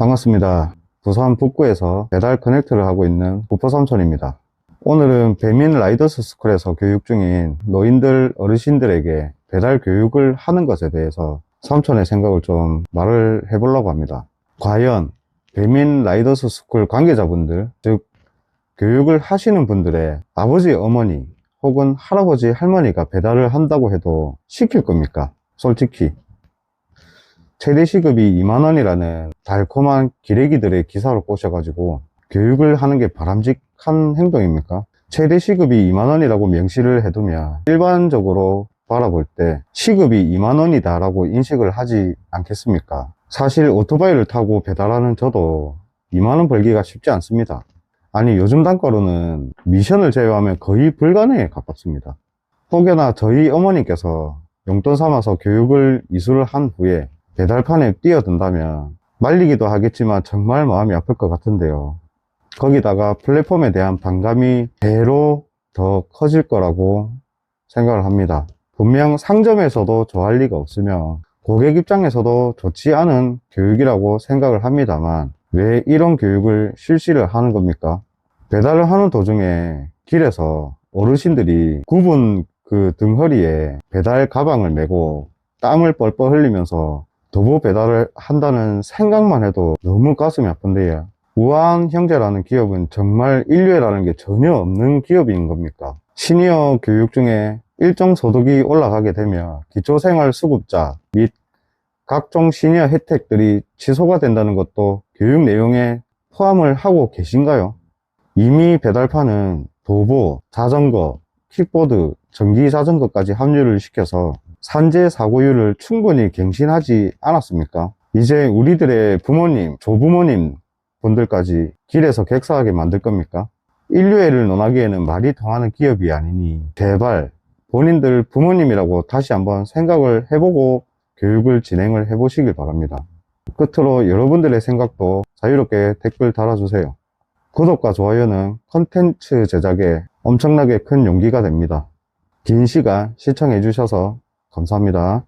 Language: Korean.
반갑습니다. 부산 북구에서 배달 커넥트를 하고 있는 부포삼촌입니다. 오늘은 배민 라이더스 스쿨에서 교육 중인 노인들, 어르신들에게 배달 교육을 하는 것에 대해서 삼촌의 생각을 좀 말을 해보려고 합니다. 과연 배민 라이더스 스쿨 관계자분들, 즉 교육을 하시는 분들의 아버지, 어머니 혹은 할아버지, 할머니가 배달을 한다고 해도 시킬 겁니까? 솔직히 최대 시급이 2만원이라는 달콤한 기레기들의 기사로 꼬셔가지고 교육을 하는 게 바람직한 행동입니까? 최대 시급이 2만원이라고 명시를 해두면 일반적으로 바라볼 때 시급이 2만원이다 라고 인식을 하지 않겠습니까? 사실 오토바이를 타고 배달하는 저도 2만원 벌기가 쉽지 않습니다. 아니 요즘 단가로는 미션을 제외하면 거의 불가능에 가깝습니다. 혹여나 저희 어머니께서 용돈 삼아서 교육을 이수를 한 후에 배달판에 뛰어든다면 말리기도 하겠지만 정말 마음이 아플 것 같은데요. 거기다가 플랫폼에 대한 반감이 배로 더 커질 거라고 생각을 합니다. 분명 상점에서도 좋아할 리가 없으며 고객 입장에서도 좋지 않은 교육이라고 생각을 합니다만 왜 이런 교육을 실시를 하는 겁니까? 배달을 하는 도중에 길에서 어르신들이 굽은 그 등허리에 배달 가방을 메고 땀을 뻘뻘 흘리면서 도보 배달을 한다는 생각만 해도 너무 가슴이 아픈데요. 우한 형제라는 기업은 정말 인류애라는 게 전혀 없는 기업인 겁니까? 시니어 교육 중에 일정 소득이 올라가게 되면 기초생활수급자 및 각종 시니어 혜택들이 취소가 된다는 것도 교육 내용에 포함을 하고 계신가요? 이미 배달판은 도보, 자전거, 킥보드, 전기 자전거까지 합류를 시켜서 산재 사고율을 충분히 갱신하지 않았습니까? 이제 우리들의 부모님, 조부모님 분들까지 길에서 객사하게 만들 겁니까? 인류애를 논하기에는 말이 통하는 기업이 아니니 제발 본인들 부모님이라고 다시 한번 생각을 해보고 교육을 진행을 해보시길 바랍니다. 끝으로 여러분들의 생각도 자유롭게 댓글 달아주세요. 구독과 좋아요는 컨텐츠 제작에 엄청나게 큰 용기가 됩니다. 긴 시간 시청해주셔서 감사합니다.